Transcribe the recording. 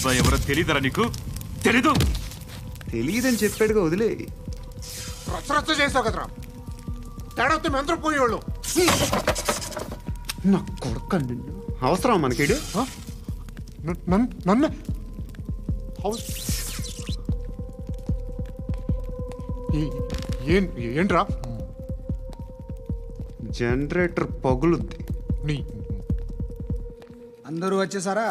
అలీబాయ్ ఎవరో తెలియదరా నీకు? తెలీదు. తెలియదని చెప్పాడుగా వదిలే. రచ్చ రచ్చ చేసావు కదరా. తేడా మెంతరం పోయేవాళ్ళు. నా కొడుకు నిన్ను. అవసరం మనకిడు? నన్ను ఏంట్రా? జనరేటర్ పగులుద్ది. నీ అందరూ వచ్చేసారా?